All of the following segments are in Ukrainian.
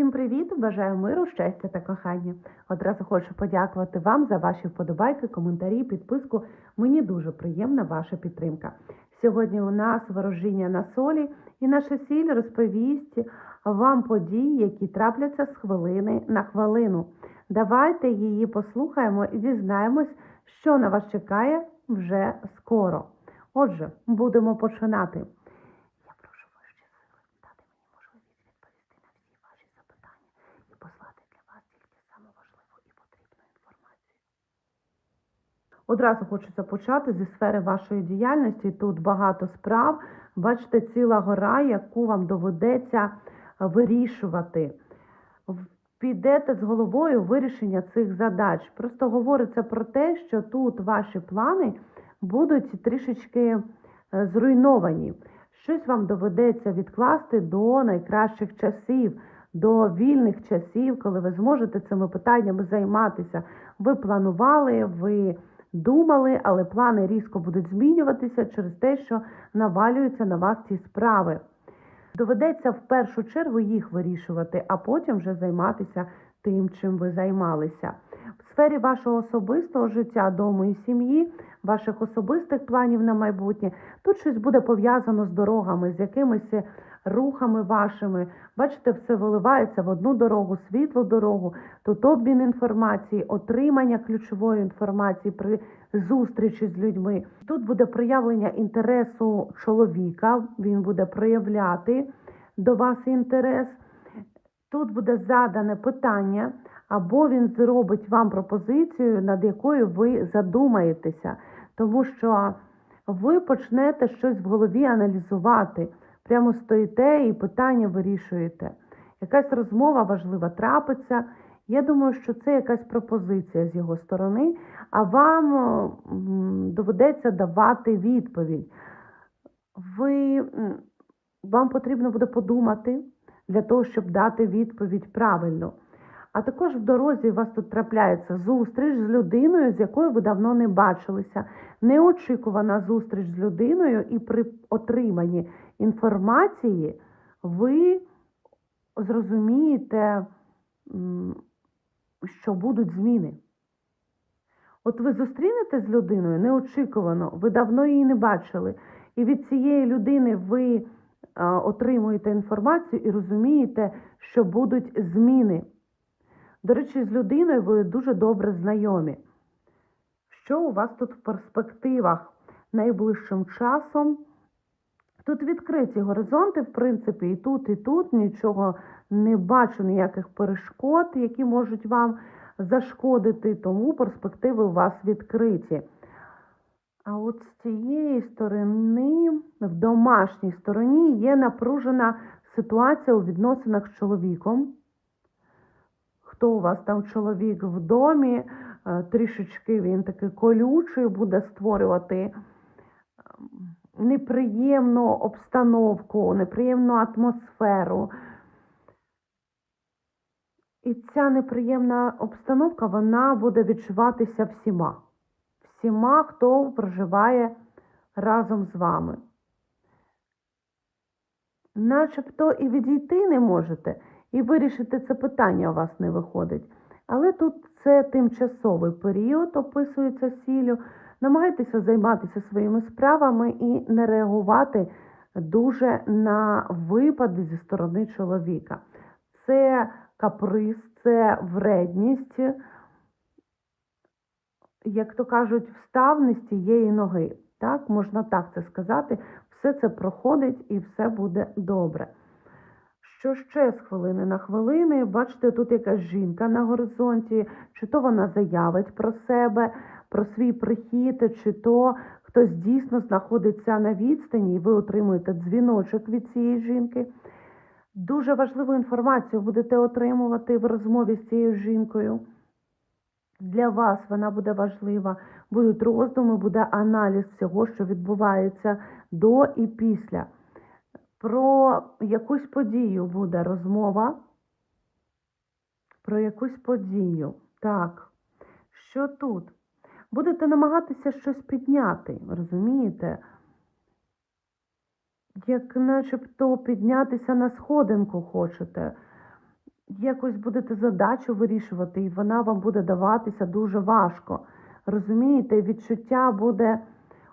Всім привіт! Бажаю миру, щастя та кохання. Одразу хочу подякувати вам за ваші вподобайки, коментарі, підписку. Мені дуже приємна ваша підтримка. Сьогодні у нас ворожіння на солі, і наша сіль розповість вам події, які трапляться з хвилини на хвилину. Давайте її послухаємо і дізнаємось, що на вас чекає вже скоро. Отже, будемо починати. Я прошу вищі сили дати мені можливість відповісти на всі ваші запитання і послати для вас тільки саму важливу і потрібну інформацію. Одразу хочеться почати зі сфери вашої діяльності. Тут багато справ. Бачите, ціла гора, яку вам доведеться вирішувати. Підете з головою вирішення цих задач. Просто говориться про те, що тут ваші плани будуть трішечки е, зруйновані. Щось вам доведеться відкласти до найкращих часів, до вільних часів, коли ви зможете цими питаннями займатися. Ви планували, ви думали, але плани різко будуть змінюватися через те, що навалюються на вас ці справи. Доведеться в першу чергу їх вирішувати, а потім вже займатися тим, чим ви займалися. В сфері вашого особистого життя, дому і сім'ї, ваших особистих планів на майбутнє, тут щось буде пов'язано з дорогами, з якимись рухами вашими. Бачите, все виливається в одну дорогу, світлу дорогу, тут обмін інформації, отримання ключової інформації при зустрічі з людьми. Тут буде проявлення інтересу чоловіка, він буде проявляти до вас інтерес. Тут буде задане питання, або він зробить вам пропозицію, над якою ви задумаєтеся, тому що ви почнете щось в голові аналізувати. Прямо стоїте і питання вирішуєте. Якась розмова важлива трапиться. Я думаю, що це якась пропозиція з його сторони, а вам доведеться давати відповідь. Ви, вам потрібно буде подумати для того, щоб дати відповідь правильно. А також в дорозі у вас тут трапляється зустріч з людиною, з якою ви давно не бачилися. Неочікувана зустріч з людиною, і при отриманні інформації ви зрозумієте, що будуть зміни. От ви зустрінете з людиною неочікувано, ви давно її не бачили, і від цієї людини ви отримуєте інформацію і розумієте, що будуть зміни. До речі, з людиною ви дуже добре знайомі. Що у вас тут в перспективах найближчим часом? Тут відкриті горизонти, в принципі, і тут, і тут нічого не бачу, ніяких перешкод, які можуть вам зашкодити, тому перспективи у вас відкриті. А от з цієї сторони, в домашній стороні, є напружена ситуація у відносинах з чоловіком. Хто у вас там чоловік в домі, е, трішечки він такий колючий, буде створювати ем, неприємну обстановку, неприємну атмосферу. І ця неприємна обстановка вона буде відчуватися всіма. Всіма, хто проживає разом з вами. Начебто і відійти не можете, і вирішити це питання у вас не виходить. Але тут це тимчасовий період, описується сіллю. Намагайтеся займатися своїми справами і не реагувати дуже на випади зі сторони чоловіка. Це каприз, це вредність, як то кажуть, встав не з тієї ноги. Так, можна так це сказати. Все це проходить і все буде добре. Що ще з хвилини на хвилини? Бачите, тут якась жінка на горизонті, чи то вона заявить про себе, про свій прихід, чи то хтось дійсно знаходиться на відстані, і ви отримуєте дзвіночок від цієї жінки. Дуже важливу інформацію будете отримувати в розмові з цією жінкою. Для вас вона буде важлива. Будуть роздуми, буде аналіз всього, що відбувається до і після. Про якусь подію буде розмова. Про якусь подію. Так. Що тут? Будете намагатися щось підняти, розумієте? Як начебто піднятися на сходинку хочете. якось будете задачу вирішувати, і вона вам буде даватися дуже важко. Розумієте, відчуття буде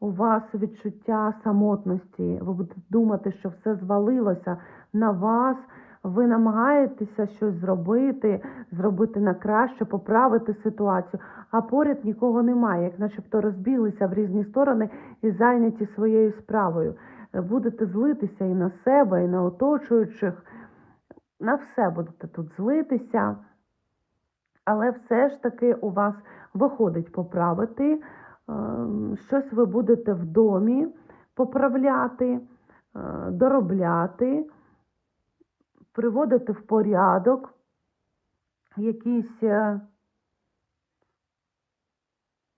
у вас відчуття самотності. Ви будете думати, що все звалилося на вас. Ви намагаєтеся щось зробити, зробити на краще, поправити ситуацію, а поряд нікого немає, як начебто розбіглися в різні сторони і зайняті своєю справою. Будете злитися і на себе, і на оточуючих. На все будете тут злитися, але все ж таки у вас виходить поправити. Ем, Щось ви будете в домі поправляти, е, доробляти, приводити в порядок якісь, е,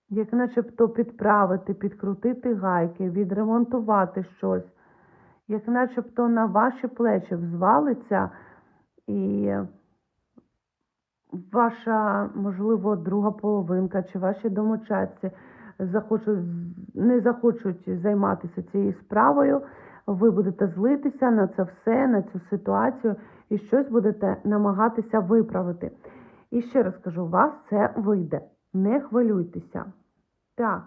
як начебто підправити, підкрутити гайки, відремонтувати щось, як начебто на ваші плечі взвалиться і ваша, можливо, друга половинка чи ваші домочадці захочуть, не захочуть займатися цією справою, ви будете злитися на це все, на цю ситуацію і щось будете намагатися виправити. І ще раз кажу, у вас це вийде. Не хвилюйтеся. Так.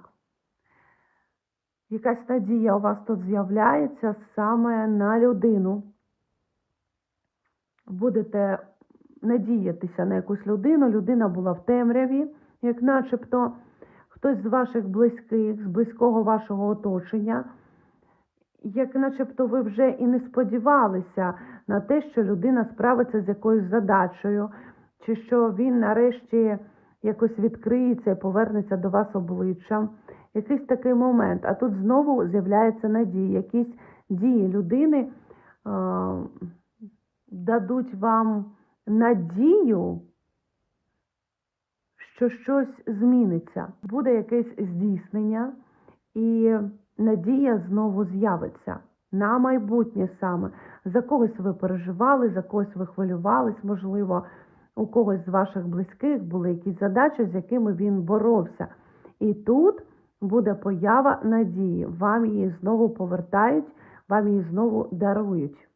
Якась надія у вас тут з'являється саме на людину. Будете надіятися на якусь людину, людина була в темряві, як начебто хтось з ваших близьких, з близького вашого оточення, як начебто ви вже і не сподівалися на те, що людина справиться з якоюсь задачею, чи що він нарешті якось відкриється і повернеться до вас обличчям. Якийсь такий момент. А тут знову з'являється надія, якісь дії людини е, дадуть вам надію, що щось зміниться, буде якесь здійснення, і надія знову з'явиться на майбутнє саме. За когось ви переживали, за когось ви хвилювались, можливо, у когось з ваших близьких були якісь задачі, з якими він боровся. І тут буде поява надії. Вам її знову повертають, вам її знову дарують.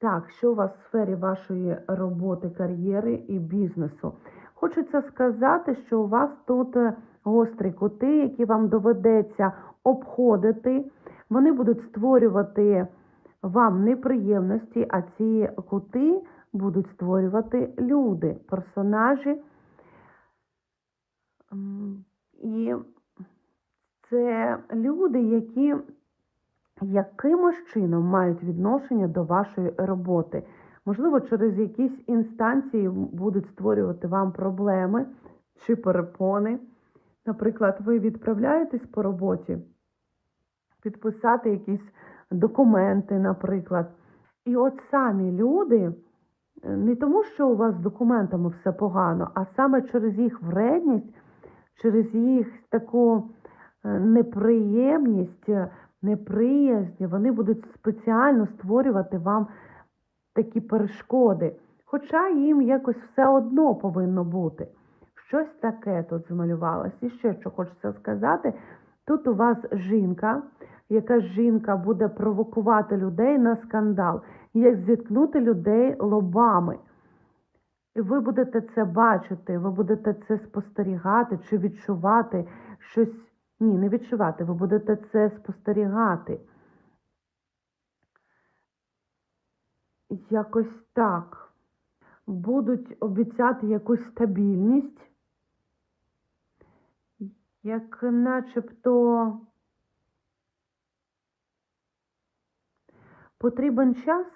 Так, що у вас в сфері вашої роботи, кар'єри і бізнесу? Хочеться сказати, що у вас тут е, гострі кути, які вам доведеться обходити. Вони будуть створювати вам неприємності, а ці кути будуть створювати люди, персонажі. І це люди, які якимось чином мають відношення до вашої роботи. Можливо, через якісь інстанції будуть створювати вам проблеми чи перепони. Наприклад, ви відправляєтесь по роботі, підписати якісь документи, наприклад. І от самі люди, е, не тому, що у вас з документами все погано, а саме через їх вредність, через їх таку е, неприємність, е, неприязнь, вони будуть спеціально створювати вам такі перешкоди. Хоча їм якось все одно повинно бути. Щось таке тут змалювалося. І ще що хочеться сказати: тут у вас жінка, яка жінка буде провокувати людей на скандал, як зіткнути людей лобами. І ви будете це бачити, ви будете це спостерігати чи відчувати щось. Ні, не відчувати, ви будете це спостерігати. Якось так. Будуть обіцяти якусь стабільність, як начебто потрібен час.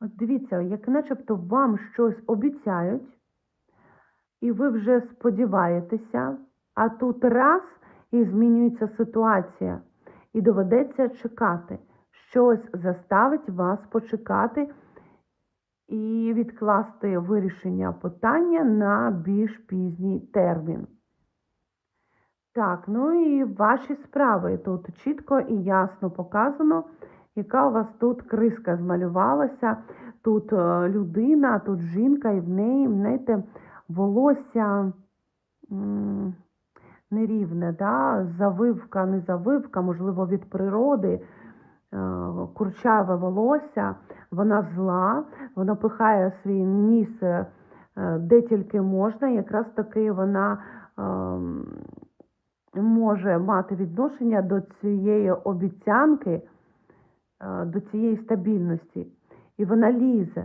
От дивіться, як начебто вам щось обіцяють, і ви вже сподіваєтеся, а тут раз і змінюється ситуація, і доведеться чекати. Щось заставить вас почекати і відкласти вирішення питання на більш пізній термін. Так, ну і ваші справи. Тут чітко і ясно показано, яка у вас тут криска змалювалася. Тут е, людина, тут жінка, і в неї, знаєте, волосся нерівне, да? завивка, не завивка, можливо, від природи. Курчаве волосся, вона зла, вона пихає свій ніс е, де тільки можна. Якраз таки вона ем, може мати відношення до цієї обіцянки, е, до цієї стабільності. І вона лізе.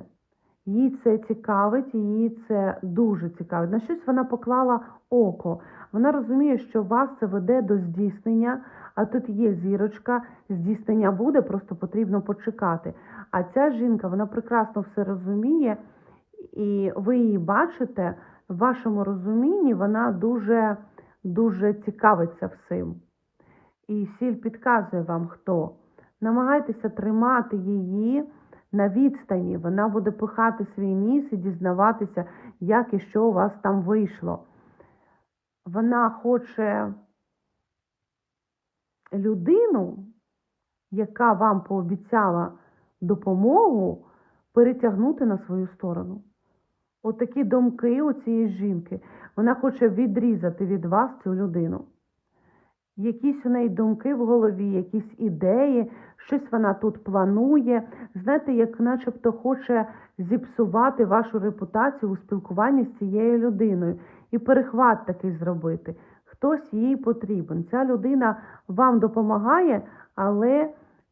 Їй це цікавить, її це дуже цікавить. На щось вона поклала око. Вона розуміє, що вас це веде до здійснення, а тут є зірочка, здійснення буде, просто потрібно почекати. А ця жінка, вона прекрасно все розуміє, і ви її бачите, в вашому розумінні вона дуже, дуже цікавиться всім. І сіль підказує вам хто. Намагайтеся тримати її на відстані. Вона буде пихати свій ніс і дізнаватися, як і що у вас там вийшло. Вона хоче людину, яка вам пообіцяла допомогу, перетягнути на свою сторону. Отакі думки у цієї жінки. Вона хоче відрізати від вас цю людину. Якісь у неї думки в голові, якісь ідеї, щось вона тут планує. Знаєте, як начебто хоче зіпсувати вашу репутацію у спілкуванні з цією людиною і перехват такий зробити. Хтось їй потрібен. Ця людина вам допомагає, але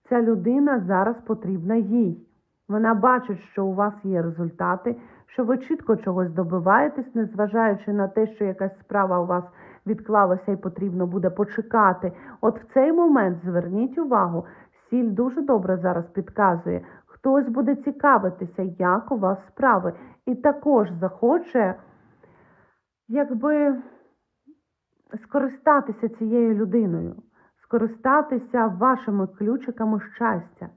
ця людина зараз потрібна їй. Вона бачить, що у вас є результати, що ви чітко чогось добиваєтесь, незважаючи на те, що якась справа у вас відклалася і потрібно буде почекати. От в цей момент зверніть увагу, сіль дуже добре зараз підказує. Хтось буде цікавитися, як у вас справи, і також захоче, якби скористатися цією людиною, скористатися вашими ключиками щастя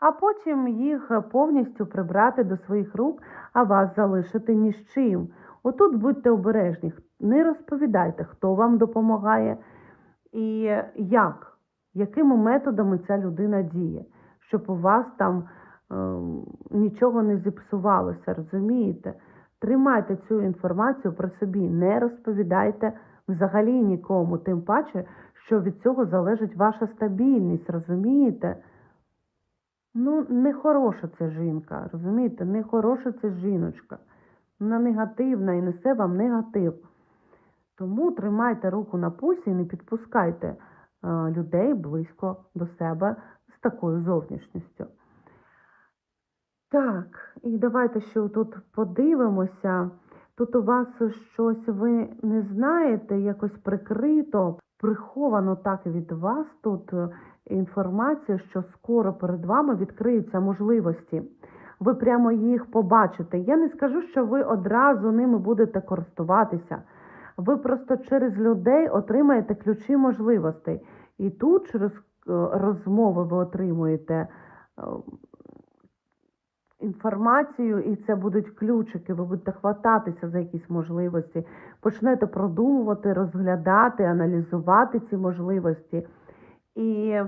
а потім їх повністю прибрати до своїх рук, а вас залишити ні з чим. Отут будьте обережні, не розповідайте, хто вам допомагає і як, якими методами ця людина діє, щоб у вас там е, нічого не зіпсувалося, розумієте? Тримайте цю інформацію при собі, не розповідайте взагалі нікому, тим паче, що від цього залежить ваша стабільність, розумієте? Ну, нехороша це жінка, розумієте? Нехороша це жіночка. Вона негативна і несе вам негатив. Тому тримайте руку на пульсі і не підпускайте е, людей близько до себе з такою зовнішністю. Так, і давайте ще тут подивимося. Тут у вас щось ви не знаєте, якось прикрито, приховано так від вас тут інформація, що скоро перед вами відкриються можливості. Ви прямо їх побачите. Я не скажу, що ви одразу ними будете користуватися. Ви просто через людей отримаєте ключі можливостей. І тут через е, розмови ви отримуєте е, інформацію, і це будуть ключики, ви будете хвататися за якісь можливості, почнете продумувати, розглядати, аналізувати ці можливості. І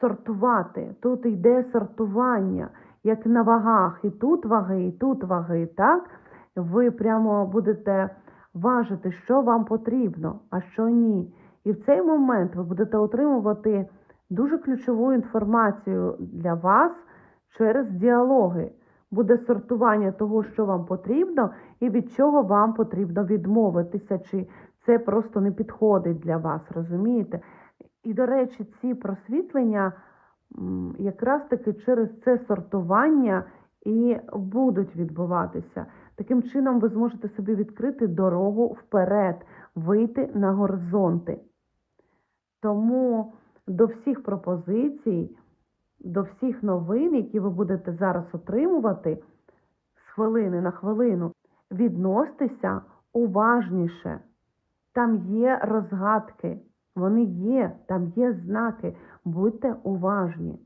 сортувати. Тут йде сортування, як на вагах. І тут ваги, і тут ваги. так? Ви прямо будете важити, що вам потрібно, а що ні. І в цей момент ви будете отримувати дуже ключову інформацію для вас через діалоги. Буде сортування того, що вам потрібно, і від чого вам потрібно відмовитися, чи це просто не підходить для вас, розумієте? І, до речі, ці просвітлення якраз таки через це сортування і будуть відбуватися. Таким чином, ви зможете собі відкрити дорогу вперед, вийти на горизонти. Тому до всіх пропозицій, до всіх новин, які ви будете зараз отримувати з хвилини на хвилину, відносьтеся уважніше. Там є розгадки. Вони є, там є знаки. Будьте уважні.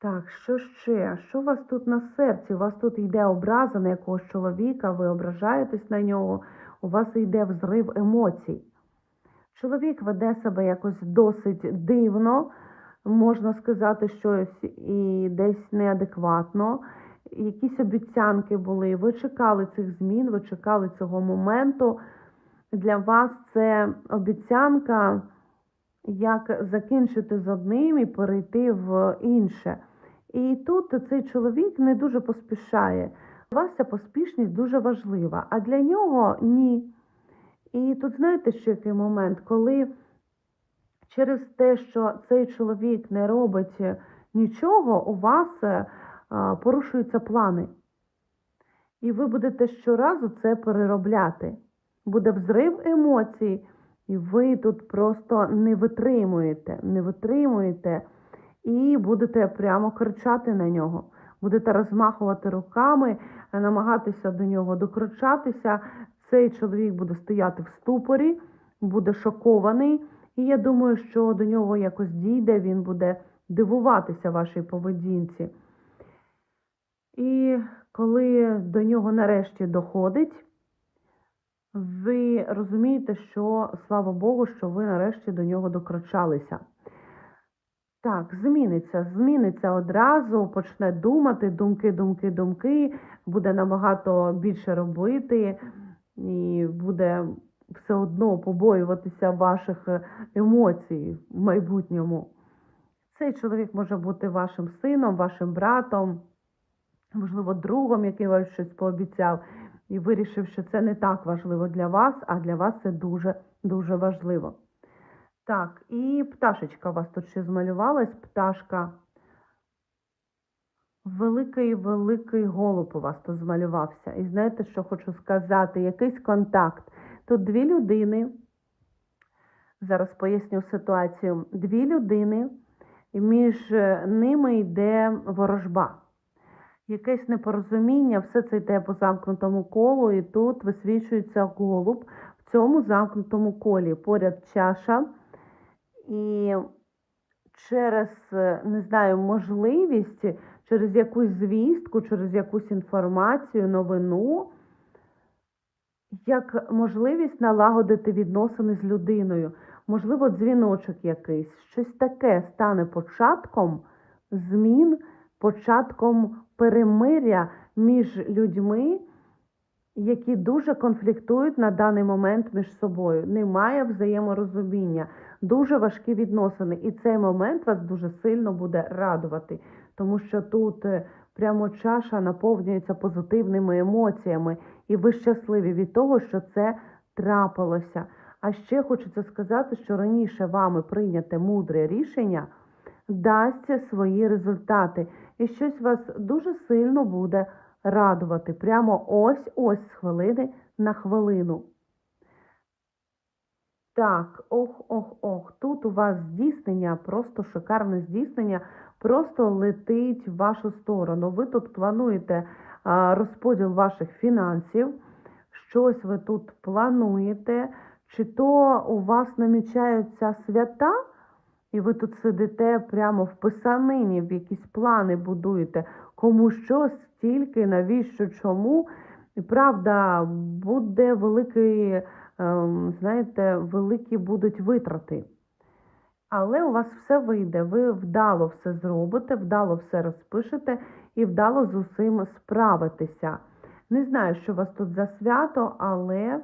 Так, що ще? Що у вас тут на серці? У вас тут йде образа на якогось чоловіка, ви ображаєтесь на нього, у вас йде взрив емоцій. Чоловік веде себе якось досить дивно, можна сказати, щось і десь неадекватно. Якісь обіцянки були. Ви чекали цих змін, ви чекали цього моменту для вас це обіцянка як закінчити з одним і перейти в інше. І тут цей чоловік не дуже поспішає. Для вас ця поспішність дуже важлива, а для нього ні. І тут знаєте, ще який момент, коли через те, що цей чоловік не робить нічого, у вас е, порушуються плани. І ви будете щоразу це переробляти. Буде взрив емоцій, і ви тут просто не витримуєте, не витримуєте і будете прямо кричати на нього. Будете розмахувати руками, намагатися до нього докричатися. Цей чоловік буде стояти в ступорі, буде шокований. І я думаю, що до нього якось дійде, він буде дивуватися вашій поведінці. І коли до нього нарешті доходить, ви розумієте, що слава Богу, що ви нарешті до нього докричалися. Так, зміниться, зміниться одразу, почне думати, думки, думки, думки, буде набагато більше робити, і буде все одно побоюватися ваших е, емоцій в майбутньому. Цей чоловік може бути вашим сином, вашим братом, можливо, другом, який вам щось пообіцяв, і вирішив, що це не так важливо для вас, а для вас це дуже-дуже важливо. Так, і пташечка у вас тут ще змалювалась, пташка. Великий великий голуб у вас тут змалювався. І знаєте, що хочу сказати? Якийсь контакт. Тут дві людини. Зараз поясню ситуацію. Дві людини, і між ними йде ворожба. Якесь непорозуміння, все це йде по замкнутому колу, і тут висвічується голуб в цьому замкнутому колі. Поряд чаша. І через, не знаю, можливість, через якусь звістку, через якусь інформацію, новину, як можливість налагодити відносини з людиною, можливо, дзвіночок якийсь, щось таке стане початком змін, початком перемиря між людьми, які дуже конфліктують на даний момент між собою. Немає взаєморозуміння, дуже важкі відносини. І цей момент вас дуже сильно буде радувати, тому що тут е, прямо чаша наповнюється позитивними емоціями, і ви щасливі від того, що це трапилося. А ще хочеться сказати, що раніше вами прийняте мудре рішення дасть свої результати, і щось вас дуже сильно буде радувати. Прямо ось-ось з хвилини на хвилину. Так, ох, ох, ох. Тут у вас здійснення, просто шикарне здійснення, просто летить в вашу сторону. Ви тут плануєте розподіл ваших фінансів, щось ви тут плануєте, чи то у вас намічаються свята, і ви тут сидите прямо в писанині, в якісь плани будуєте, кому що, стільки, навіщо, чому. І правда, буде великий, ем, знаєте, великі будуть витрати. Але у вас все вийде, ви вдало все зробите, вдало все розпишете і вдало з усім справитеся. Не знаю, що у вас тут за свято, але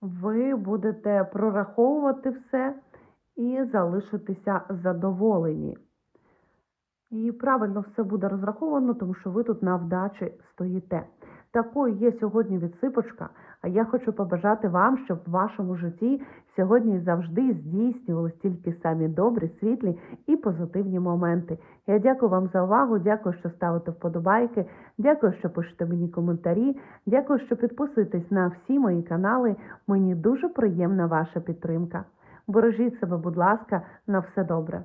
ви будете прораховувати все і залишитися задоволені. І правильно все буде розраховано, тому що ви тут на вдачі стоїте. Такою є сьогодні відсипочка, а я хочу побажати вам, щоб в вашому житті сьогодні завжди здійснювалися тільки самі добрі, світлі і позитивні моменти. Я дякую вам за увагу, дякую, що ставите вподобайки, дякую, що пишете мені коментарі, дякую, що підписуєтесь на всі мої канали. Мені дуже приємна ваша підтримка. Бережіть себе, будь ласка, на все добре.